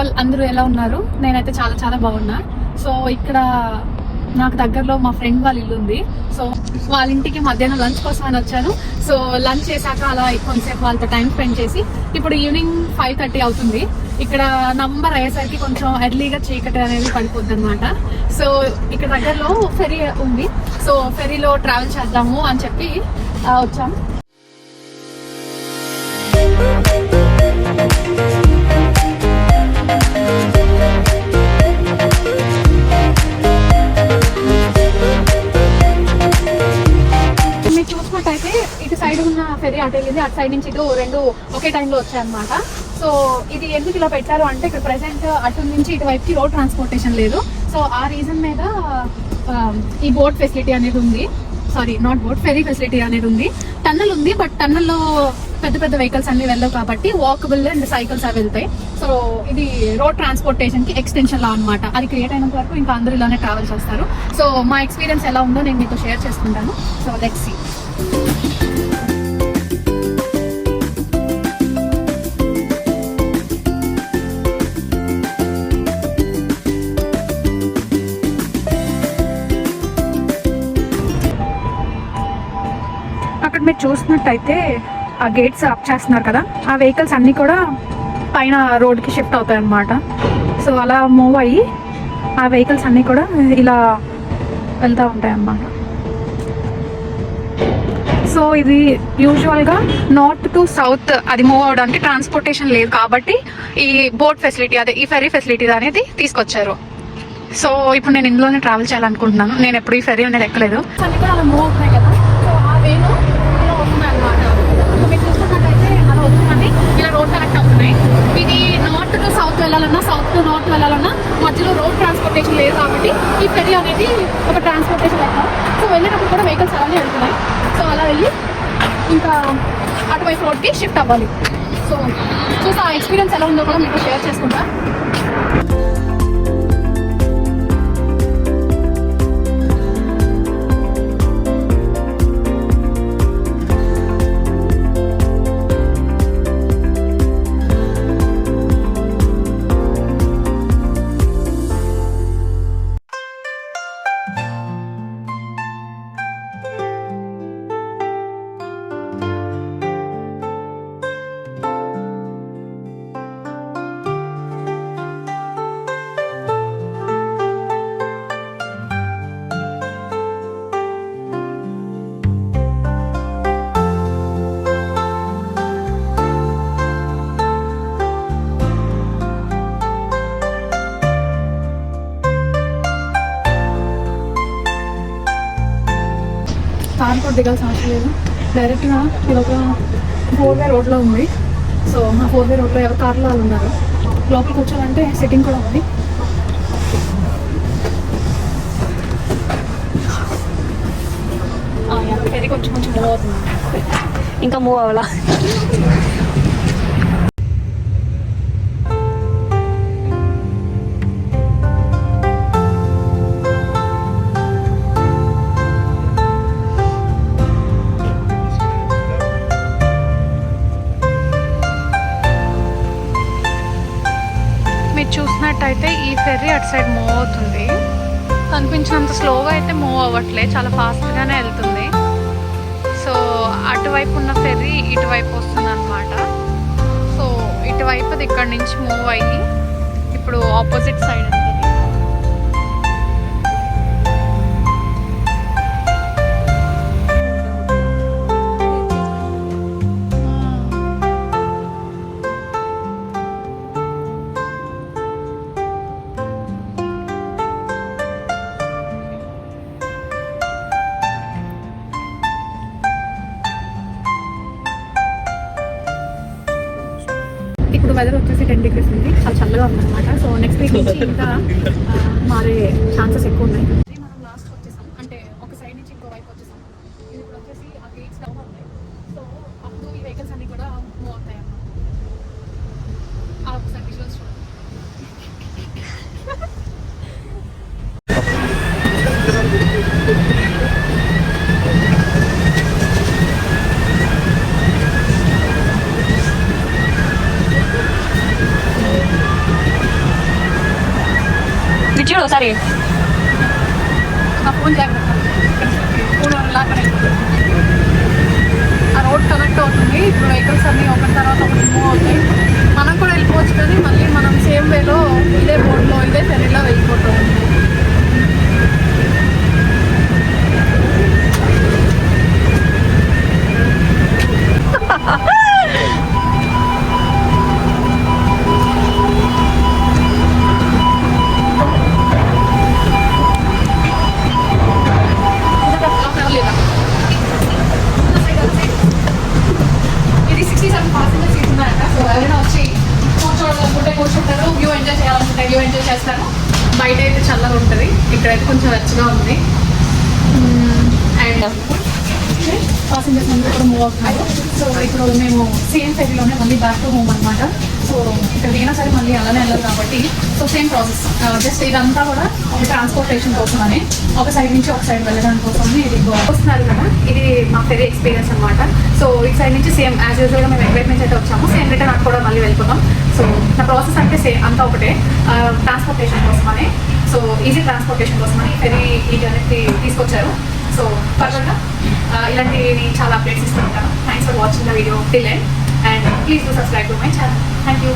వాళ్ళు అందరూ ఎలా ఉన్నారు? నేనైతే చాలా చాలా బాగున్నా. సో ఇక్కడ నాకు దగ్గరలో మా ఫ్రెండ్ వాళ్ళ ఇల్లు ఉంది. సో వాళ్ళ ఇంటికి మధ్యాహ్నం లంచ్ కోసం అని వచ్చాను. సో లంచ్ చేశాక అలా కొంచెంసేపు వాళ్ళతో టైం స్పెండ్ చేసి ఇప్పుడు ఈవినింగ్ ఫైవ్ థర్టీ అవుతుంది. ఇక్కడ నంబర్ అయ్యేసరికి కొంచెం ఎర్లీగా చీకటి అనేది పడిపోద్ది అనమాట సో ఇక్కడ దగ్గరలో ఫెరీ ఉంది. సో ఫెరీలో ట్రావెల్ చేద్దాము అని చెప్పి వచ్చాము అయితే ఇటు సైడ్ ఉన్న ఫెరీ అటు వెళ్ళింది అటు సైడ్ నుంచి ఇటు రెండు ఒకే టైంలో వచ్చాయన్నమాట. సో ఇది ఎందుకు ఇలా పెట్టారు అంటే ఇక్కడ ప్రజెంట్ అటు నుంచి ఇటువైపుకి రోడ్ ట్రాన్స్పోర్టేషన్ లేదు. సో ఆ రీజన్ మీద ఈ బోట్ ఫెసిలిటీ అనేది ఉంది. Sorry not boat ferry facility అనేది ఉంది. టన్నల్ ఉంది బట్ టన్నల్లో పెద్ద పెద్ద వెహికల్స్ అన్ని వెళ్ళవు కాబట్టి వాకబుల్ అండ్ సైకిల్స్ అవి వెళ్తాయి. సో ఇది రోడ్ ట్రాన్స్పోర్టేషన్కి ఎక్స్టెన్షన్ లా అనమాట అది క్రియేట్ అయినంత వరకు ఇంకా అందరూ ఇలానే ట్రావెల్ చేస్తారు. సో మా ఎక్స్పీరియన్స్ ఎలా ఉందో నేను మీతో షేర్ చేసుకుంటాను. సో లెట్స్ సీ చూసినట్టయితే ఆ గేట్స్ అప్ చేస్తున్నారు కదా ఆ వెహికల్స్ అన్నీ కూడా పైన రోడ్కి షిఫ్ట్ అవుతాయి అన్నమాట సో అలా మూవ్ అయ్యి ఆ వెహికల్స్ అన్నీ కూడా ఇలా వెళ్తూ ఉంటాయి అన్నమాట సో ఇది యూజువల్గా నార్త్ టు సౌత్ అది మూవ్ అవడానికి ట్రాన్స్పోర్టేషన్ లేదు కాబట్టి ఈ బోట్ ఫెసిలిటీ అదే ఈ ఫెరీ ఫెసిలిటీ అనేది తీసుకొచ్చారు. సో ఇప్పుడు నేను ఇందులోనే ట్రావెల్ చేయాలనుకుంటున్నాను. నేను ఎప్పుడు ఈ ఫెరీ అనేది ఎక్కలేదు. అన్ని కూడా అలా మూవ్ అవుతున్నాయి కదా సో ఆ వేలో ఇలా వస్తున్నాయి అనమాట సో మీరు చూసుకున్నట్టయితే అలా వస్తుందని ఇలా రోడ్ కనెక్ట్ అవుతున్నాయి ఇది నార్త్ టు సౌత్ వెళ్ళాలన్నా సౌత్ టు నార్త్ వెళ్ళాలన్నా మధ్యలో రోడ్ ట్రాన్స్పోర్టేషన్ లేదు కాబట్టి ఈ ఫెరీ అనేది ఒక ట్రాన్స్పోర్టేషన్ లెక్క సో వెళ్ళేటప్పుడు కూడా వెహికల్స్ అలానే వెళ్తున్నాయి సో అలా వెళ్ళి ఇంకా అటువైపు రోడ్కి షిఫ్ట్ అవ్వాలి. సో చూసి ఆ ఎక్స్పీరియన్స్ ఎలా ఉందో కూడా మీకు షేర్ చేసుకుంటా. కార్ కూడా దిగాల్సిన అవసరం లేదు. డైరెక్ట్గా ఇది ఒక ఫోర్ వే రోడ్లో ఉంది. సో ఆ ఫోర్ వే రోడ్లో ఎవరు కార్లో వాళ్ళు ఉన్నారు లోపల కూర్చోాలంటే సిట్టింగ్ కూడా ఉంది. ఇది కొంచెం కొంచెం మూవ్ అవుతుంది. ఇంకా మూవ్ అవ్వాలా? సైడ్ మూవ్ అవుతుంది. కనిపించినంత స్లోగా అయితే మూవ్ అవ్వట్లే చాలా ఫాస్ట్గానే వెళ్తుంది. సో అటువైపు ఉన్న ఫెర్రీ ఇటువైపు వస్తుంది అనమాట సో ఇటువైపుది ఇక్కడ నుంచి మూవ్ అయ్యి ఇప్పుడు ఆపోజిట్ సైడ్ టెన్ డిగ్రీస్ ఉంది. చాలా చల్లగా ఉంది అనమాట సో నెక్స్ట్ వీక్ నుంచి ఇంకా మారే ఛాన్సెస్ ఎక్కువ ఉన్నాయి మనం లాస్ట్ వచ్చేసాం అంటే ఒక సైడ్ నుంచి ఇంకో వైపు వచ్చేసాం ఇది ఇప్పుడు వచ్చేసి ఆ గేట్స్ డౌన్ ఉన్నాయి సో అప్పుడు ఈ వెహికల్స్ అన్ని కూడా మూవ్ అవుతాయి అన్నమాట ఆ ఒకసారి విజువల్స్ చూడండి చూడు ఒకసారి. ఫోన్ జాగ్రత్త. ఆ రోడ్ కనెక్ట్ అవుతుంది. ఇప్పుడు వెహికల్స్ అన్ని ఒకటి తర్వాత ఒకటి మూవ్ అవుతాయి. మనం కూడా వెళ్ళిపోవచ్చు కానీ మళ్ళీ మనం సేమ్ వేలో ఇదే బోర్డు చాలా ఎంజాయ్ ఎంజాయ్ చేస్తారు బయట అయితే చల్లగా ఉంటుంది. ఇక్కడైతే కొంచెం వెచ్చగా ఉంది. అండ్ పాసింజర్స్ అందరూ కూడా మూవ్ అవుతున్నారు. సో ఇప్పుడు మేము సేమ్ సైడ్లోనే మళ్ళీ బ్యాక్ టు హోమ్ అనమాట సో ఇక్కడ దిగినా సరే మళ్ళీ అలానే వెళ్ళదు కాబట్టి సో సేమ్ ప్రాసెస్ జస్ట్ ఇదంతా కూడా ఒక ట్రాన్స్పోర్టేషన్ కోసమని. ఒక సైడ్ నుంచి ఒక సైడ్ వెళ్ళడానికి కోసం ఇది వస్తున్నారు కదా ఇది మా ఫెరీ ఎక్స్పీరియన్స్ అనమాట సో ఈ సైడ్ నుంచి సేమ్ యాజ్ యూజువల్ మేము ఎగ్జైట్ నుంచి అయితే వచ్చాము. సేమ్ రిటర్న్ అక్కడ కూడా మళ్ళీ వెళ్ళిపోతాం సో నా ప్రాసెస్ అంటే సేమ్ అంతా ఒకటే. ట్రాన్స్పోర్టేషన్ కోసమని. సో ఈజీ ట్రాన్స్పోర్టేషన్ కోసమని ఫెరీ ఈ అనేది తీసుకొచ్చారు. సో ఫర్దర్గా uh, ఇలాంటివి చాలా అప్డేట్స్ ఇస్తూ ఉంటాను. Thanks for watching the video till end and please do subscribe to my channel thank you